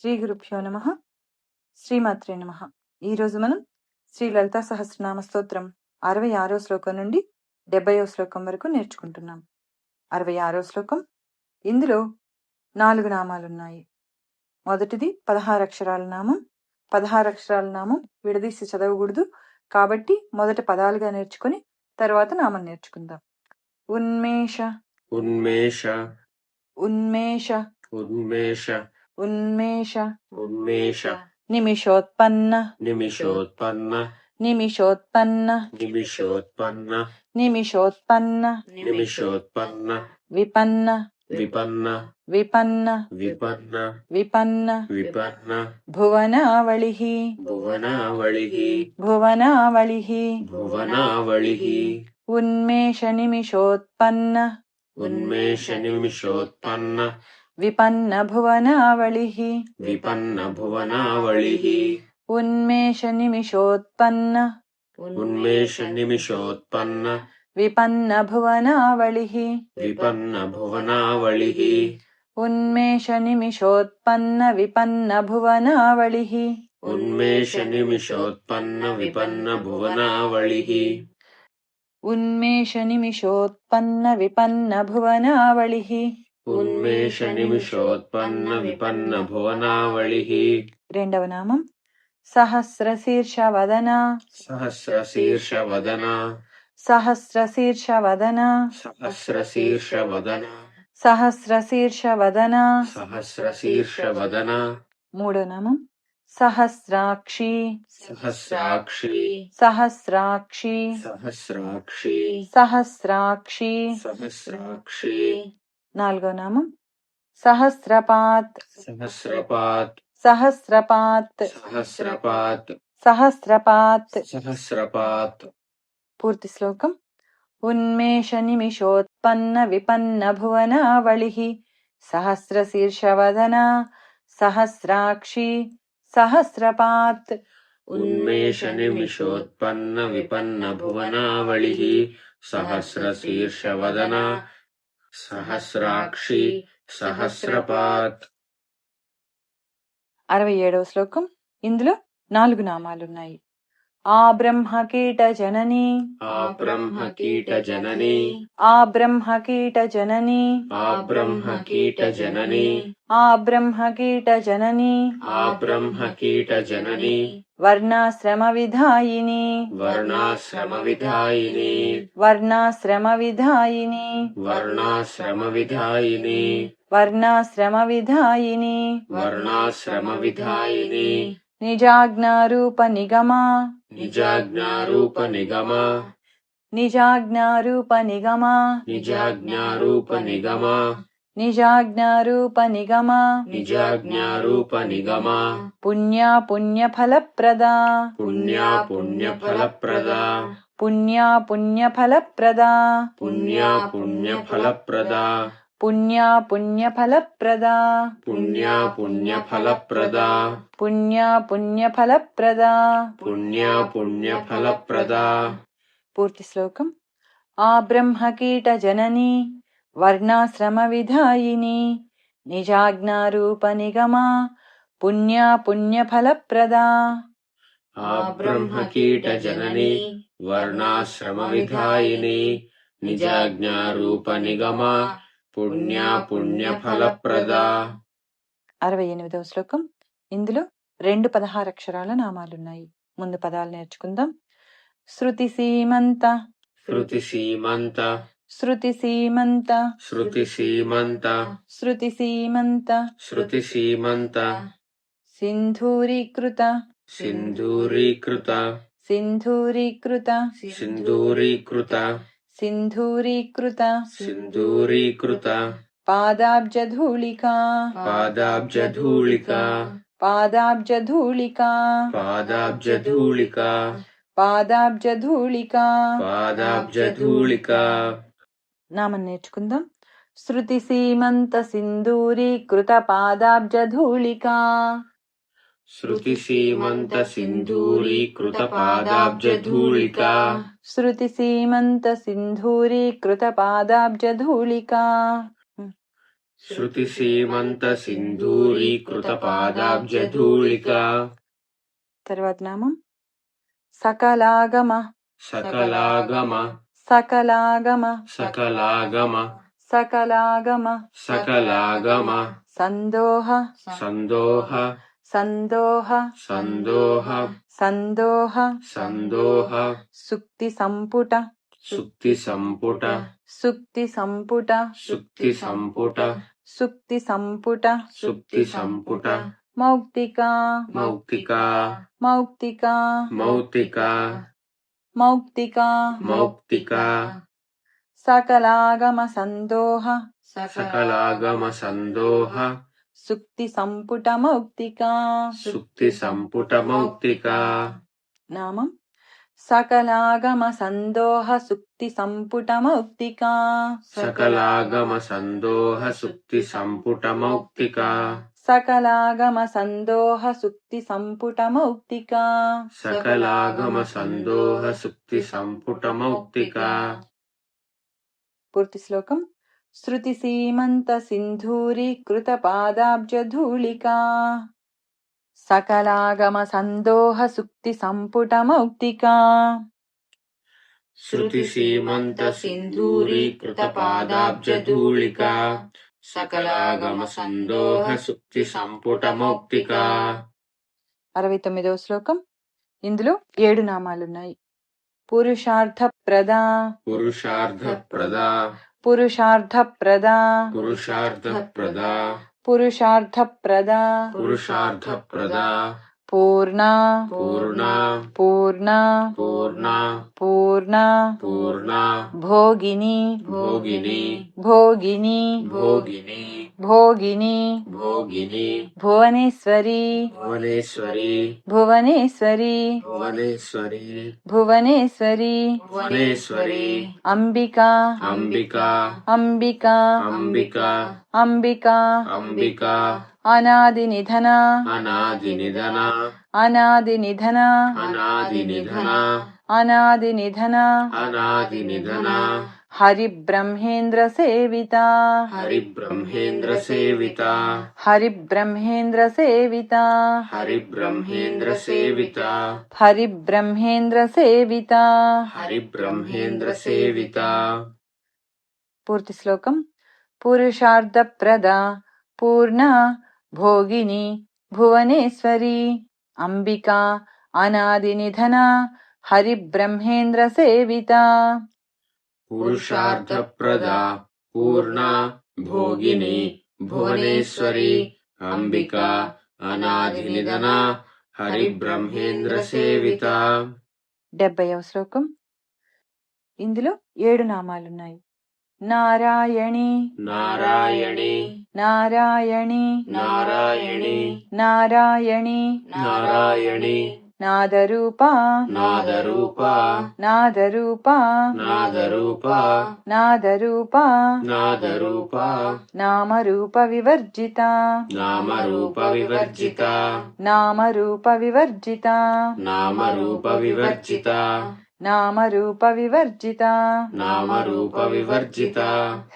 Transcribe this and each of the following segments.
శ్రీ గురుభ్యో నమ. శ్రీమాత్రే నమ. ఈరోజు మనం శ్రీ లలితా సహస్రనామ స్తోత్రం అరవై ఆరో శ్లోకం నుండి డెబ్బయో శ్లోకం వరకు నేర్చుకుంటున్నాం. అరవై ఆరో శ్లోకం. ఇందులో నాలుగు నామాలున్నాయి. మొదటిది పదహారు అక్షరాల నామం. పదహారు అక్షరాల నామం విడదీసి చదవకూడదు. కాబట్టి మొదట పదాలుగా నేర్చుకొని తర్వాత నామం నేర్చుకుందాం. ఉన్మేష. ఉన్మేష. ఉన్మేష. ఉన్మేష. ఉన్మేష ఉన్మేష నిమిషోత్పన్న నిమిషోత్పన్న నిమిషోత్పన్న నిమిషోత్పన్న నిమిషోత్పన్న నిమిషోత్పన్న విపన్న విపన్న విపన్న విపన్న విపన్న విపన్న భువనావళి భువనావళి భువనావళి భువనావళి ఉన్మేష నిమిషోత్పన్న ఉన్మేష నిమిషోత్పన్న విపన్న భువనావళి విపన్న భువనావళి ఉన్మేష నిమిషోత్పన్న ఉన్మేష నిమిషోత్పన్న విపన్న భువనావళి విపన్న భువనావళి ఉన్మేష నిమిషోత్పన్న విపన్న భువనావళి రెండవ నామం సహస్ర శీర్ష వదన సహస్ర శీర్ష వదన సహస్ర శీర్ష వదన సహస్ర శీర్ష వదన సహస్ర శీర్ష వదన సహస్ర శీర్ష వదన మూడో నామం సహస్రాక్షి। సహస్రాక్షి। సహస్రాక్షి। సహస్రాక్షి। సహస్రాక్షి। సహస్రాక్షి। నాలుగో నామం. సహస్రపాత్. సహస్రపాత్. సహస్రపాత్. సహస్రపాత్. సహస్రపాత్. సహస్రపాత్. పూర్తి శ్లోకం. ఉన్మేష నిమిషోత్పన్న విపన్న భువనావళి. సహస్ర శీర్షవదన సహస్రాక్షి. సహస్రపాత్. ఉన్మేష నిమిషోత్పన్న విపన్న భువనావళి. సహస్ర శీర్ష వదన సహస్రాక్షి సహస్రపాత్ అరవై ఏడవ శ్లోకం. ఇందులో నాలుగు నామాలున్నాయి. ఆ బ్రహ్మ కీట జనని ఆ బ్రహ్మ కీట జనని ఆ బ్రహ్మ కీట జనని ఆ బ్రహ్మ కీట జనని ఆ బ్రహ్మ కీట జనని ఆ బ్రహ్మ కీట జనని వర్ణాశ్రమ విధాయిని వర్ణాశ్రమ విధాయిని వర్ణాశ్రమ విధాయిని వర్ణాశ్రమ విధాయిని వర్ణాశ్రమ విధాయిని వర్ణాశ్రమ విధాయిని निजाज्ञारूपनिगमा। निजाज्ञारूपनिगमा। निजाज्ञारूपनिगमा। निजाज्ञारूपनिगमा। निजाज्ञारूपनिगमा। निजाज्ञारूपनिगमा। पुण्या पुण्यफलप्रदा पुण्या पुण्यफलप्रदा पुण्या पुण्यफलप्रदा पुण्या पुण्यफलप्रदा పుణ్యా పుణ్య ఫలప్రద పుణ్యా పుణ్య ఫలప్రదా పుణ్యా పుణ్య ఫలప్రద పుణ్యా పుణ్య ఫలప్రదా పుణ్యా పుణ్య ఫలప్రద పుణ్యా పుణ్య ఫలప్రదా పుణ్యా పుణ్య ఫలప్రద పూర్తి శ్లోకం. ఆ బ్రహ్మకీట జనని వర్ణాశ్రమ విధాయిని నిజాజ్ఞారూప నిగమా పుణ్యా పుణ్య ఫలప్రదా ఆ బ్రహ్మకీట జనని వర్ణాశ్రమ విధాయిని నిజాజ్ఞారూప నిగమ పుణ్యా పుణ్య ఫలప్రద. అరవై ఎనిమిదవ శ్లోకం. ఇందులో రెండు పదహారు అక్షరాల నామాలున్నాయి. ముందు పదాలు నేర్చుకుందాం. శృతి సీమంత. శృతి సీమంత. శృతి సీమంత. శృతి సీమంత. శృతి సీమంత. శృతి సీమంత. సింధూరీకృత. సింధూరీకృత. సింధూరీకృత. సింధూరీకృత. సింధూరీకృత సింధూరీకృత పాదాబ్జధూళికా పాదాబ్జధూళిక పాదాబ్జధూళికా పాదాబ్జధూళిక పాదాబ్జధూళికా పాదాబ్జధూళిక నామం నేర్చుకుందాం శృతి సీమంత సింధూరీకృత పాదాబ్జధూళికా శ్రుతిసీమంత సింధూరీకృత పాదాబ్జధూళిక శ్రుతిసీమంత సింధూరీకృత పాదాబ్జధూళిక శ్రుతిసీమంత సింధూరీకృత పాదాబ్జధూళిక తర్వాత నామం సకలాగమ. సకలాగమ. సకలాగమ. సకలాగమ. సకలాగమ. సకలాగమ. సందోహ. సందోహ. సందోహ సందోహ సందోహ సందోహ సుక్తి సంపుట సుక్తి సంపుట సుక్తి సంపుట సుక్తి సంపుట సుక్తి సంపుట సుక్తి సంపుట మౌక్తిక మౌక్తిక మౌక్తిక మౌక్తిక మౌక్తిక మౌక్తిక సకలాగమ సందోహ సకలాగమ సందోహ సుక్తి సంపుటమౌక్తికా సుక్తి సంపుటమౌక్తికా నామం సకలాగమ సందోహ సుక్తి సంపుటమౌక్తికా సకలాగమ సందోహ సుక్తి సంపుటమౌక్తికా సకలాగమ సందోహ సుక్తి సంపుటమౌక్తికా సకలాగమ సందోహ సుక్తి సంపుటమౌక్తికా పూర్తి శ్లోకం श्रुतिसीमन्तसिन्धूरीकृतपादाब्जधूलिका सकलागमसन्दोह सुक्तिसम्पुटमौक्तिका అరవై తొమ్మిదవ శ్లోకం ఇందులో ఏడు నామాలున్నాయి పురుషార్థ ప్రద पुरुषार्धप्रदा పురుషార్థ ప్రద पुरुषार्थप्रदा। पुरुषार्थप्रदा। पुरुषार्थप्रदा। पुरुषार्थप्रदा। పూర్ణ. పూర్ణ. పూర్ణ. పూర్ణ. పూర్ణ. పూర్ణ. భోగిని. భోగిని. భోగిని. భోగిని. భోగిని. భోగిని. భువనేశ్వరి. భువనేశ్వరి. భువనేశ్వరి. భువనేశ్వరి. భువనేశ్వరి. భువనేశ్వరి. అంబికా. అంబికా. అంబికా. అంబికా. అంబికా. అంబికా. అనాది నిధన అనాది నిధన అనాది నిధన అనాది నిధన అనాది నిధన అనాది నిధన హరి బ్రహ్మేంద్ర సేవిత హరి బ్రహ్మేంద్ర సేవిత హరి బ్రహ్మేంద్ర సేవిత హరి బ్రహ్మేంద్ర సేవిత హరి బ్రహ్మేంద్ర సేవిత హరి బ్రహ్మేంద్ర సేవిత పూర్తి శ్లోకం. పురుషార్థ ప్రద పూర్ణ భోగిని భువనేశ్వరి అంబిక అనాదినిధన హరిబ్రహ్మేంద్ర సేవిత. పురుషార్థప్రద పూర్ణ భోగిని భువనేశ్వరి అంబిక హరి హరిబ్రహ్మేంద్ర సేవిత. డెబ్బైవ శ్లోకం. ఇందులో ఏడు నామాలున్నాయి. नारायणी। नारायणी। नारायणी। नारायणी। नारायणी। नारायणी। नादरूपा। नादरूपा। नादरूपा। नादरूपा। नादरूपा। नादरूपा। नामरूपविवर्जिता। नामरूपविवर्जिता। नामरूपविवर्जिता। नामरूपविवर्जिता। నామరూప వివర్జిత. నామరూప వివర్జిత.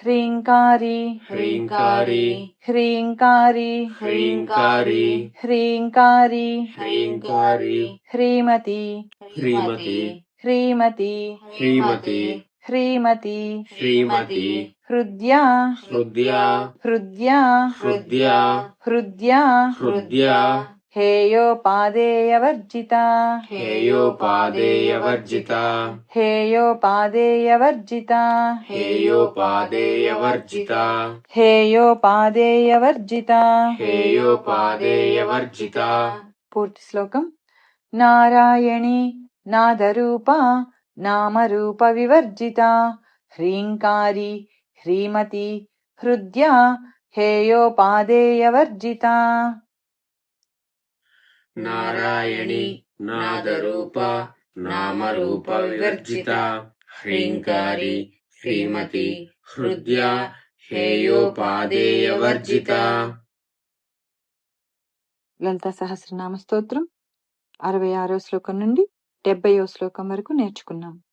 హ్రీంకారి. హ్రీంకారి. హ్రీంకారి. హ్రీంకారి. హ్రీంకారి. హ్రీంకారి. హ్రీమతి. హ్రీమతి. హ్రీమతి. హ్రీమతి. హ్రీమతి. శ్రీమతి హృద్యా. హృద్యా. హృద్యా. హృద్యా. హృద్యా. హృద్యా. हेयोपादेयवर्जिता हेयोपादेयवर्जिता हेयोपादेयवर्जिता हेयोपादेयवर्जिता हेयोपादेयवर्जिता हेयोपादेयवर्जिता पूर्तिश्लोकम् नारायणी नादरूपा नामरूपविवर्जिता ह्रीङ्कारी ह्रीमती हृद्या हेयोपादेयवर्जिता నారాయణి నాదరూప నామరూప వివర్జిత. హ్రీంకారి శ్రీమతి హృదయ హేయోపాదేయవర్జిత లలిత సహస్రనామ స్తోత్రం. అరవై ఆరో శ్లోకం నుండి డెబ్బయో శ్లోకం వరకు నేర్చుకున్నాం.